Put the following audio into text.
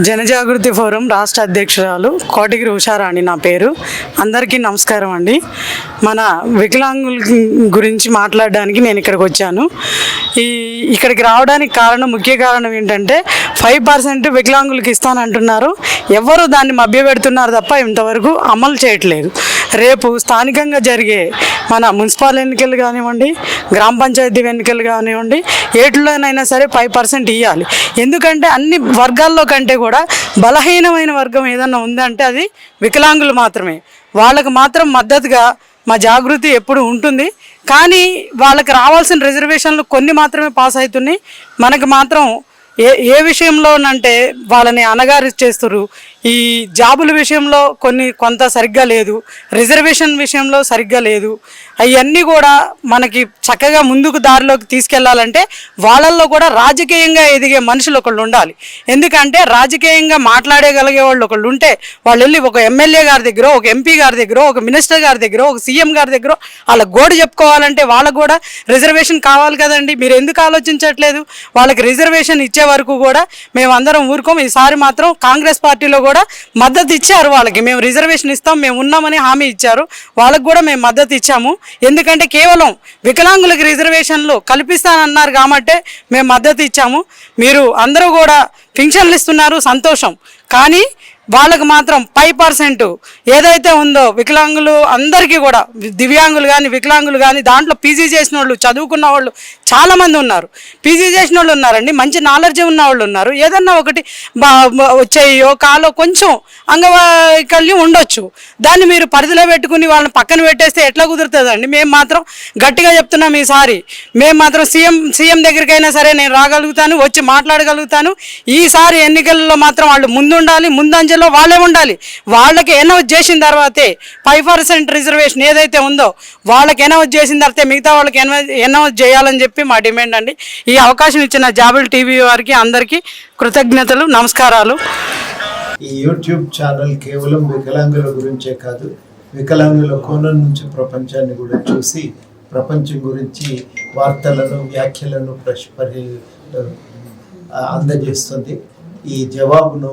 జనజాగృతి forum రాష్ట్ర అధ్యక్షురాలు కోటగిరి ఉషారాణి నా పేరు. అందరికీ నమస్కారం అండి. మన వికలాంగుల గురించి మాట్లాడడానికి నేను ఇక్కడికి వచ్చాను. ఈ ఇక్కడికి రావడానికి కారణం ముఖ్య కారణం ఏంటంటే ఫైవ్ పర్సెంట్ వికలాంగులకు ఇస్తానంటున్నారు. ఎవరు దాన్ని మభ్యపెడుతున్నారు తప్ప ఇంతవరకు అమలు చేయట్లేదు. రేపు స్థానికంగా జరిగే మన మున్సిపల్ ఎన్నికలు కానివ్వండి గ్రామ పంచాయతీ ఎన్నికలు కానివ్వండి ఏటిలోనైనా సరే ఫైవ్ పర్సెంట్ ఇవ్వాలి ఎందుకంటే అన్ని వర్గాల్లో కంటే కూడా బలహీనమైన వర్గం ఏదన్నా ఉందంటే అది వికలాంగులు మాత్రమే. వాళ్ళకు మాత్రం మద్దతుగా మా జాగృతి ఎప్పుడు ఉంటుంది. కానీ వాళ్ళకి రావాల్సిన రిజర్వేషన్లు కొన్ని మాత్రమే పాస్ అవుతున్నాయి. మనకు మాత్రం ఏ ఏ విషయంలోనంటే వాళ్ళని అనగారి చేస్తారు ఈ జాబుల విషయంలో కొన్ని కొంత సరిగ్గా లేదు. రిజర్వేషన్ విషయంలో సరిగ్గా లేదు. అవన్నీ కూడా మనకి చక్కగా ముందుకు దారిలోకి తీసుకెళ్ళాలంటే వాళ్ళల్లో కూడా రాజకీయంగా ఎదిగే మనుషులు ఒకళ్ళు ఉండాలి. ఎందుకంటే రాజకీయంగా మాట్లాడగలిగే వాళ్ళు ఒకళ్ళు ఉంటే వాళ్ళు వెళ్ళి ఒక ఎమ్మెల్యే గారి దగ్గర ఒక ఎంపీ గారి దగ్గర ఒక మినిస్టర్ గారి దగ్గర ఒక సీఎం గారి దగ్గర వాళ్ళ గోడు చెప్పుకోవాలంటే వాళ్ళకు కూడా రిజర్వేషన్ కావాలి కదండి. మీరు ఎందుకు ఆలోచించట్లేదు? వాళ్ళకి రిజర్వేషన్ ఇచ్చే వరకు కూడా మేము అందరం ఊరుకోం. ఈసారి మాత్రం కాంగ్రెస్ పార్టీలో కూడా మద్దతు ఇచ్చారు వాళ్ళకి. మేము రిజర్వేషన్ ఇస్తాం మేము ఉన్నామని హామీ ఇచ్చారు. వాళ్ళకు కూడా మేము మద్దతు ఇచ్చాము. ఎందుకంటే కేవలం వికలాంగులకు రిజర్వేషన్లు కల్పిస్తానన్నారు కాబట్టి మేము మద్దతు ఇచ్చాము. మీరు అందరూ కూడా పింఛన్లు ఇస్తున్నారు సంతోషం. కానీ వాళ్ళకి మాత్రం ఫైవ్ పర్సెంట్ ఏదైతే ఉందో వికలాంగులు అందరికీ కూడా దివ్యాంగులు కానీ వికలాంగులు కానీ దాంట్లో పీజీ చేసిన వాళ్ళు చదువుకున్న వాళ్ళు చాలామంది ఉన్నారు. పీజీ చేసిన వాళ్ళు ఉన్నారండి మంచి నాలెడ్జ్ ఉన్న వాళ్ళు ఉన్నారు. ఏదన్నా ఒకటి బా వచ్చేయో కాలో కొంచెం అంగవైకల్యం ఉండొచ్చు. దాన్ని మీరు పరిధిలో పెట్టుకుని వాళ్ళని పక్కన పెట్టేస్తే ఎట్లా కుదురుతుందండి? మేము మాత్రం గట్టిగా చెప్తున్నాం ఈసారి. మేము మాత్రం సీఎం సీఎం దగ్గరికైనా సరే నేను రాగలుగుతాను వచ్చి మాట్లాడగలుగుతాను. ఈసారి ఎన్నికల్లో మాత్రం వాళ్ళు ముందుండాలి ముందంజలో వాళ్ళే ఉండాలి. వాళ్ళకి అనౌన్స్ చేసిన తర్వాతే ఫైవ్ పర్సెంట్ రిజర్వేషన్ ఏదైతే ఉందో వాళ్ళకి అనౌన్స్ చేసిన తర్వాత మిగతా వాళ్ళకి అనౌన్స్ చేయాలని చెప్పి మా డిమాండ్ అండి. ఈ అవకాశం ఇచ్చిన జాబుల్ టీవీ వారికి అందరికీ కృతజ్ఞతలు నమస్కారాలు. ఈ యూట్యూబ్ ఛానల్ కేవలం వికలాంగుల గురించే కాదు వికలాంగుల కోణం నుంచి ప్రపంచాన్ని కూడా చూసి ప్రపంచం గురించి వార్తలను వ్యాఖ్యలను ప్రశ్ అందజేస్తుంది. ఈ జవాబును